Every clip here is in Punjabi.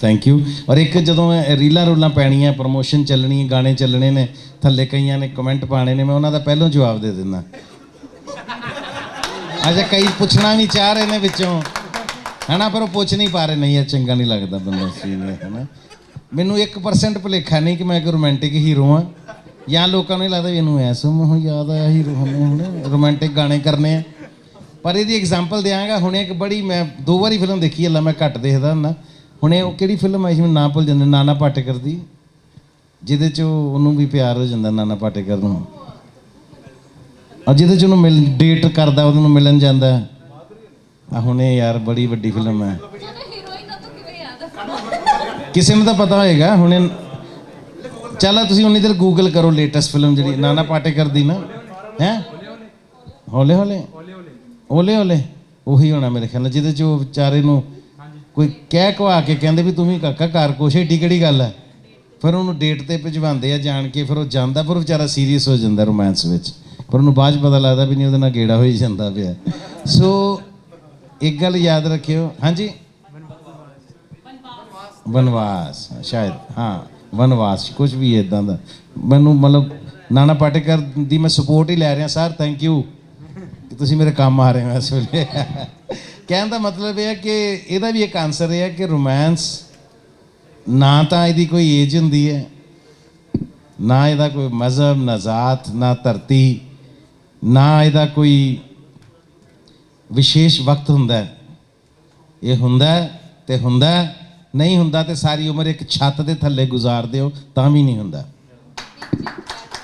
ਥੈਂਕ ਯੂ ਔਰ ਇੱਕ ਜਦੋਂ ਇਹ ਰੀਲਾਂ ਰੂਲਾਂ ਪੈਣੀਆਂ ਪ੍ਰੋਮੋਸ਼ਨ ਚੱਲਣੀ ਹੈ ਗਾਣੇ ਚੱਲਣੇ ਨੇ, ਥੱਲੇ ਕਈਆਂ ਨੇ ਕਮੈਂਟ ਪਾਣੇ ਨੇ, ਮੈਂ ਉਹਨਾਂ ਦਾ ਪਹਿਲਾਂ ਜਵਾਬ ਦੇ ਦਿੰਦਾ। ਅੱਛਾ ਕਈ ਪੁੱਛਣਾ ਵੀ ਚਾਹ ਰਹੇ ਨੇ ਵਿੱਚੋਂ। ਹਨਾ, ਪਰ ਉਹ ਪੁੱਛ ਨਹੀਂ ਪਾ ਰਹੇ, ਨਹੀਂ, ਇਹ ਚੰਗਾ ਨਹੀਂ ਲੱਗਦਾ ਬੰਦਾ ਸੀ ਨੇ, ਹਨਾ। ਮੈਨੂੰ 1% ਭੁਲੇਖਾ ਨਹੀਂ ਕਿ ਮੈਂ ਇੱਕ ਰੋਮਾਂਟਿਕ ਹੀਰੋ ਆ ਜਾਂ ਲੋਕਾਂ ਨੂੰ ਇਹ ਲੱਗਦਾ ਇਹਨੂੰ ਐਸਾ ਮੋਹ ਯਾਦ ਆਇਆ ਹੀਰੋ ਹੁਣ ਰੋਮਾਂਟਿਕ ਗਾਣੇ ਕਰਨੇ ਆ। ਪਰ ਇਹਦੀ ਐਗਜ਼ਾਮਪਲ ਦਿਆਂਗਾ, ਹੁਣੇ ਇੱਕ ਬੜੀ, ਮੈਂ ਦੋ ਵਾਰੀ ਫਿਲਮ ਦੇਖੀ ਹੈ ਲਾ ਮੈਂ ਘੱਟ ਦੇਖਦਾ ਹੁੰਦਾ। ਹੁਣੇ ਉਹ ਕਿਹੜੀ ਫਿਲਮ ਆਈ ਸੀ ਮੈਨੂੰ ਨਾਂ ਭੁੱਲ ਜਾਂਦਾ ਨਾਨਾ ਪਾਟੇਕਰ ਦੀ ਜਿਹਦੇ ਚ ਉਹ- ਉਹਨੂੰ ਵੀ ਪਿਆਰ ਹੋ ਜਾਂਦਾ ਨਾਨਾ ਪਾਟੇਕਰ ਨੂੰ। ਆ ਜਿਹਦੇ ਚ ਉਹਨੂੰ ਮਿਲ ਡੇਟ ਕਰਦਾ ਉਹਨੂੰ ਮਿਲਣ ਜਾਂਦਾ। ਆ ਹੁਣੇ ਯਾਰ ਬੜੀ ਵੱਡੀ ਫਿਲਮ ਹੈ। ਕਿਸੇ ਨੂੰ ਤਾਂ ਪਤਾ ਹੋਏਗਾ ਹੁਣੇ ਚੱਲ ਤੁਸੀਂ ਉਨੀ ਦੇਰ ਗੂਗਲ ਕਰੋ ਲੇਟੈਸਟ ਫਿਲਮ ਜਿਹੜੀ ਨਾਨਾ ਪਾਟੇਕਰ ਦੀ ਨਾ। ਹੈ? ਹੌਲੇ ਹੌਲੇ ਓਲੇ ਓਲੇ ਉਹੀ ਹੋਣਾ ਮੇਰੇ ਖਿਆਲ ਨਾਲ ਜਿਹਦੇ ਚ ਉਹ ਵਿਚਾਰੇ ਨੂੰ ਕੋਈ ਕਹਿ ਕਵਾ ਕੇ ਕਹਿੰਦੇ ਵੀ ਤੂੰ ਵੀ ਕਾਕਾ ਘਰ ਕੁਛ, ਏਡੀ ਕਿਹੜੀ ਗੱਲ ਹੈ? ਫਿਰ ਉਹਨੂੰ ਡੇਟ ਤੇ ਭਜਵਾਉਂਦੇ ਆ ਜਾਣ ਕੇ, ਫਿਰ ਉਹ ਜਾਂਦਾ ਪਰ ਉਹ ਵਿਚਾਰਾ ਸੀਰੀਅਸ ਹੋ ਜਾਂਦਾ ਰੋਮਾਂਸ ਵਿੱਚ। ਪਰ ਉਹਨੂੰ ਬਾਅਦ 'ਚ ਪਤਾ ਲੱਗਦਾ ਵੀ ਨਹੀਂ ਉਹਦੇ ਨਾਲ ਗੇੜਾ ਹੋਈ ਜਾਂਦਾ ਪਿਆ। ਸੋ ਇੱਕ ਗੱਲ ਯਾਦ ਰੱਖਿਓ, ਹਾਂਜੀ? ਵਨਵਾਸ, ਸ਼ਾਇਦ, ਹਾਂ, ਵਨਵਾਸ ਕੁਝ ਵੀ ਇਦਾਂ ਦਾ। ਮੈਨੂੰ ਮਤਲਬ ਨਾਨਾ ਪਾਟੇਕਰ ਦੀ ਮੈਂ ਸਪੋਰਟ ਹੀ ਲੈ ਰਿਹਾ ਸਰ ਥੈਂਕ ਯੂ ਕਿ ਤੁਸੀਂ ਮੇਰੇ ਕੰਮ ਆ ਰਹੇ ਹੋ ਇਸ ਵੇਲੇ। ਕਹਿਣ ਦਾ ਮਤਲਬ ਇਹ ਹੈ ਕਿ ਇਹਦਾ ਵੀ ਇੱਕ ਆਨਸਰ ਇਹ ਹੈ ਕਿ ਰੋਮਾਂਸ ਨਾ ਤਾਂ ਇਹਦੀ ਕੋਈ ਏਜ ਹੁੰਦੀ ਹੈ, ਨਾ ਇਹਦਾ ਕੋਈ ਮਜ਼ਹਬ, ਨਾ ਜ਼ਾਤ, ਨਾ ਧਰਤੀ, ਨਾ ਇਹਦਾ ਕੋਈ ਵਿਸ਼ੇਸ਼ ਵਕਤ ਹੁੰਦਾ ਹੈ। ਇਹ ਹੁੰਦਾ ਹੈ ਤੇ ਹੁੰਦਾ ਨਹੀਂ ਹੁੰਦਾ ਤੇ ਸਾਰੀ ਉਮਰ ਇੱਕ ਛੱਤ ਦੇ ਥੱਲੇ ਗੁਜ਼ਾਰਦੇ ਹੋ ਤਾਂ ਵੀ ਨਹੀਂ ਹੁੰਦਾ।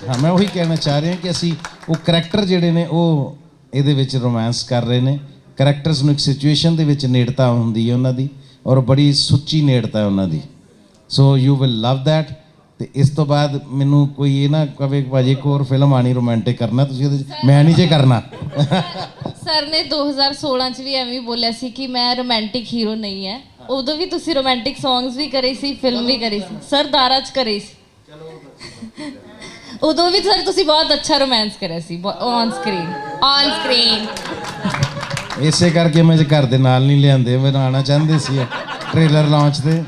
ਹਾਂ, ਮੈਂ ਉਹੀ ਕਹਿਣਾ ਚਾਹ ਰਿਹਾ ਕਿ ਅਸੀਂ ਉਹ ਕਰੈਕਟਰ ਜਿਹੜੇ ਨੇ ਉਹ ਇਹਦੇ ਵਿੱਚ ਰੋਮਾਂਸ ਕਰ ਰਹੇ ਨੇ। ਕਰੈਕਟਰਸ ਨੂੰ ਇੱਕ ਸਿਚੁਏਸ਼ਨ ਦੇ ਵਿੱਚ ਨੇੜਤਾ ਹੁੰਦੀ ਹੈ ਉਹਨਾਂ ਦੀ ਔਰ ਬੜੀ ਸੁੱਚੀ ਨੇੜਤਾ ਹੈ ਉਹਨਾਂ ਦੀ। So you will love that ਤੇ ਇਸ ਤੋਂ ਬਾਅਦ ਮੈਨੂੰ ਕੋਈ ਇਹ ਨਾ ਕਵੇ ਭਾਜੀ ਇੱਕ ਹੋਰ ਫਿਲਮ ਆਣੀ ਰੋਮਾਂਟਿਕ ਕਰਨਾ ਤੁਸੀਂ ਉਹਦੇ 'ਚ ਮੈਂ ਨਹੀਂ ਜੇ ਕਰਨਾ। ਸਰ ਨੇ 2016 ਚ ਵੀ ਐਵੇਂ ਹੀ ਬੋਲਿਆ ਸੀ ਕਿ ਮੈਂ ਰੋਮਾਂਟਿਕ ਹੀਰੋ ਨਹੀਂ ਹੈ। ਉਦੋਂ ਵੀ ਤੁਸੀਂ ਰੋਮਾਂਟਿਕ ਸੌਂਗਸ ਵੀ ਕਰੇ ਸੀ ਫਿਲਮ ਵੀ ਕਰੀ ਸੀ। ਸਰ ਦਾਰਾ ਚ ਕਰੇ ਸੀ। ਉਦੋਂ ਵੀ ਸਰ ਤੁਸੀਂ ਬਹੁਤ ਅੱਛਾ ਰੋਮਾਂਸ ਕਰਿਆ ਸੀ ਔਨ ਸਕਰੀਨ ਔਨ ਸਕਰੀਨ ਇਸੇ ਕਰਕੇ ਮੈਂ ਜੇ ਘਰ ਦੇ ਨਾਲ ਨਹੀਂ ਲਿਆਂਦੇ ਮੈਨੂੰ ਆਣਾ ਚਾਹੁੰਦੇ ਸੀ ਟ੍ਰੇਲਰ ਲਾਂਚ ਤੇ।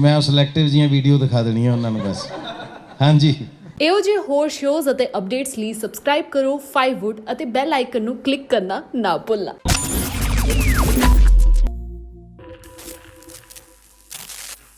ਮੈਂ ਉਹ ਸਿਲੈਕਟਿਵ ਜੀਆਂ ਵੀਡੀਓ ਦਿਖਾ ਦੇਣੀਆਂ ਉਹਨਾਂ ਨੂੰ ਬਸ। ਹਾਂਜੀ। ਇਹੋ ਜਿਹੇ ਹੋਰ ਸ਼ੋਜ਼ ਅਤੇ ਅਪਡੇਟਸ ਲਈ ਸਬਸਕ੍ਰਾਈਬ ਕਰੋ 5wood ਅਤੇ ਬੈਲ ਆਈਕਨ ਨੂੰ ਕਲਿੱਕ ਕਰਨਾ ਨਾ ਭੁੱਲਣਾ।